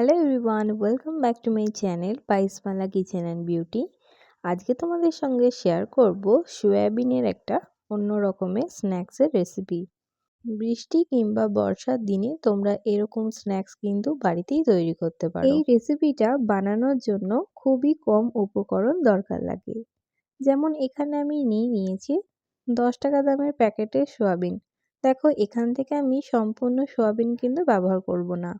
Hello everyone welcome back to my channel পাইসমালা kitchen and beauty আজকে তোমাদের সঙ্গে share করব সয়াবিনের একটা অন্য রকমের স্ন্যাক্সের রেসিপি বৃষ্টি কিংবা বর্ষার দিনে তোমরা এরকম স্ন্যাক্স কিন্তু বাড়িতেই তৈরি করতে পারো। এই রেসিপিটা বানানোর জন্য খুবই কম উপকরণ দরকার লাগে। যেমন এখানে আমি নিয়ে নিয়েছি দশ টাকা দামের প্যাকেটের সোয়াবিন। দেখো এখান থেকে আমি সম্পূর্ণ সোয়াবিন কিন্তু ব্যবহার করব না।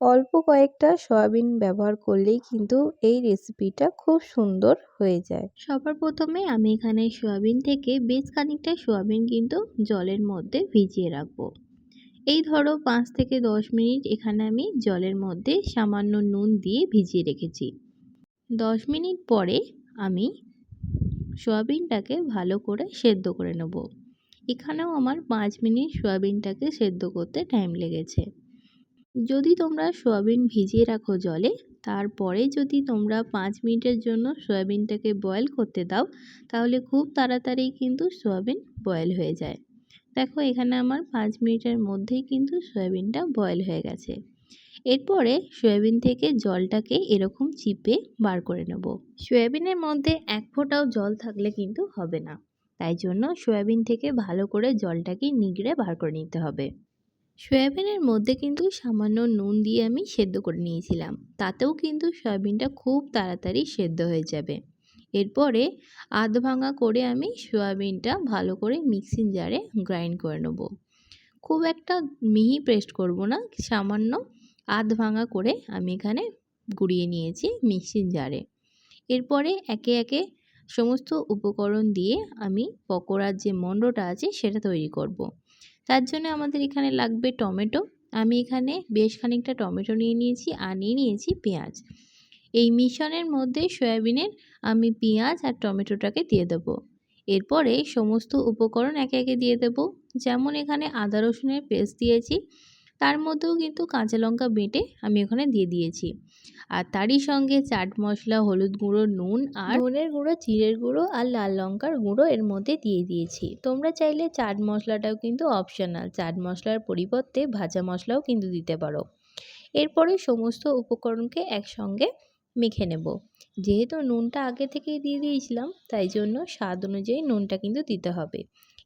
অল্প কয়েকটা সয়াবিন ব্যবহার করলেই কিন্তু এই রেসিপিটা খুব সুন্দর হয়ে যায়। সবার প্রথমে আমি এখানে সয়াবিন থেকে বেশ খানিকটা সয়াবিন কিন্তু জলের মধ্যে ভিজিয়ে রাখব। এই ধরো পাঁচ থেকে দশ মিনিট এখানে আমি জলের মধ্যে সামান্য নুন দিয়ে ভিজিয়ে রেখেছি। দশ মিনিট পরে আমি সয়াবিনটাকে ভালো করে সেদ্ধ করে নেব। এখানেও আমার পাঁচ মিনিট সয়াবিনটাকে সেদ্ধ করতে টাইম লেগেছে। যদি তোমরা সয়াবিন ভিজিয়ে রাখো জলে, তারপরে যদি তোমরা পাঁচ মিনিটের জন্য সয়াবিনটাকে বয়েল করতে দাও, তাহলে খুব তাড়াতাড়ি কিন্তু সয়াবিন বয়েল হয়ে যায়। দেখো এখানে আমার পাঁচ মিনিটের মধ্যেই কিন্তু সয়াবিনটা বয়েল হয়ে গেছে। এরপরে সয়াবিন থেকে জলটাকে এরকম চিপে বার করে নেব। সয়াবিনের মধ্যে এক ফোঁটাও জল থাকলে কিন্তু হবে না। তাই জন্য সয়াবিন থেকে ভালো করে জলটাকে নিগড়ে বার করে নিতে হবে। সয়াবিনের মধ্যে কিন্তু সামান্য নুন দিয়ে আমি সেদ্ধ করে নিয়েছিলাম। তাতেও কিন্তু সয়াবিনটা খুব তাড়াতাড়ি সেদ্ধ হয়ে যাবে। এরপরে আধ ভাঙা করে আমি সয়াবিনটা ভালো করে মিক্সিং জারে গ্রাইন্ড করে নেব। খুব একটা মিহি পেস্ট করব না, সামান্য আধ ভাঙা করে আমি এখানে গুঁড়িয়ে নিয়েছি মিক্সিং জারে। এরপরে একে একে সমস্ত উপকরণ দিয়ে আমি পকোড়ার যে মণ্ডটা আছে সেটা তৈরি করব। তার জন্য আমাদের এখানে লাগবে টমেটো। আমি এখানে বেশ খানিকটা টমেটো নিয়ে নিয়েছি আর নিয়ে নিয়েছি পেঁয়াজ। এই মিশনের মধ্যে সয়াবিনের আমি পেঁয়াজ আর টমেটোটাকে দিয়ে দেবো। এরপরে সমস্ত উপকরণ একে একে দিয়ে দেবো। যেমন এখানে আদা রসুনের পেস্ট দিয়েছি। তার মধ্যেও কিন্তু কাঁচা লঙ্কা বেটে আমি ওখানে দিয়ে দিয়েছি। আর তারই সঙ্গে চাট মশলা, হলুদ গুঁড়ো, নুন আর নুনের গুঁড়ো, জিরের গুঁড়ো আর লাল লঙ্কার গুঁড়ো এর মধ্যে দিয়ে দিয়েছি। তোমরা চাইলে চাট মশলাটাও কিন্তু অপশনাল চাট মশলার পরিবর্তে ভাজা মশলাও কিন্তু দিতে পারো। এরপরে সমস্ত উপকরণকে একসঙ্গে মেখে নেব। যেহেতু নুনটা আগে থেকেই দিয়ে দিয়েছিলাম, তাই জন্য স্বাদ অনুযায়ী নুনটা কিন্তু দিতে হবে।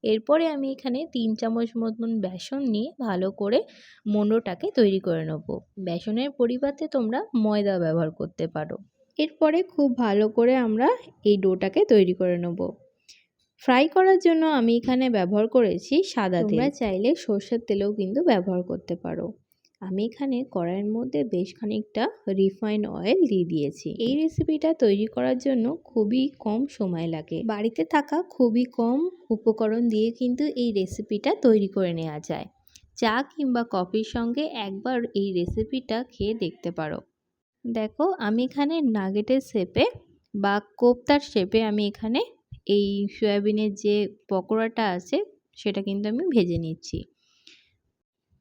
এরপরে আমি এখানে তিন চামচ মতন বেসন নিয়ে ভালো করে মন্ডটাকে তৈরি করে নেব। বেসনের পরিবর্তে তোমরা ময়দা ব্যবহার করতে পারো। এরপরে খুব ভালো করে আমরা এই ডোটাকে তৈরি করে নেব। ফ্রাই করার জন্য আমি এখানে ব্যবহার করেছি সাদা তেল। চাইলে সর্ষের তেলও কিন্তু ব্যবহার করতে পারো। আমি এখানে কড়াইয়ের মধ্যে বেশ খানিকটা রিফাইন অয়েল দিয়ে দিয়েছি। এই রেসিপিটা তৈরি করার জন্য খুবই কম সময় লাগে। বাড়িতে থাকা খুবই কম উপকরণ দিয়ে কিন্তু এই রেসিপিটা তৈরি করে নেওয়া যায়। চা কিংবা কফির সঙ্গে একবার এই রেসিপিটা খেয়ে দেখতে পারো। দেখো, আমি এখানে নাগেটের শেপে বা কোপ্তার শেপে আমি এখানে এই সয়াবিনের যে পকোড়াটা আছে, সেটা কিন্তু আমি ভেজে নিচ্ছি।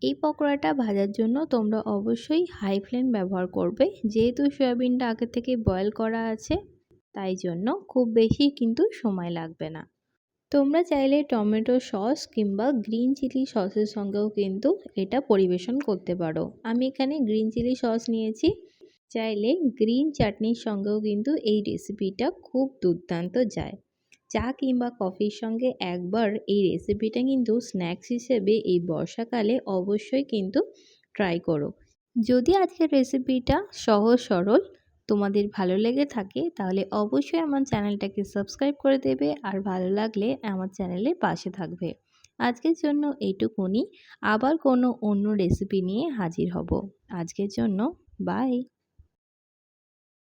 এই পকোড়াটা ভাজার জন্য তোমরা অবশ্যই হাই ফ্লেম ব্যবহার করবে। যেহেতু সয়াবিনটা আগে থেকে বয়েল করা আছে, তাই জন্য খুব বেশি কিন্তু সময় লাগবে না। তোমরা চাইলে টমেটো সস কিংবা গ্রিন চিলি সসের সঙ্গেও কিন্তু এটা পরিবেশন করতে পারো। আমি এখানে গ্রিন চিলি সস নিয়েছি। চাইলে গ্রিন চাটনির সঙ্গেও কিন্তু এই রেসিপিটা খুব দুর্দান্ত যায়। চা কিংবা কফির সঙ্গে একবার এই রেসিপিটা কিন্তু স্ন্যাক্স হিসেবে এই বর্ষাকালে অবশ্যই কিন্তু ট্রাই করো। যদি আজকের রেসিপিটা সহজ, সরল তোমাদের ভালো লেগে থাকে, তাহলে অবশ্যই আমার চ্যানেলটাকে সাবস্ক্রাইব করে দেবে আর ভালো লাগলে আমার চ্যানেলের পাশে থাকবে। আজকের জন্য এইটুকুনি আবার কোনো অন্য রেসিপি নিয়ে হাজির হব। আজকের জন্য বাই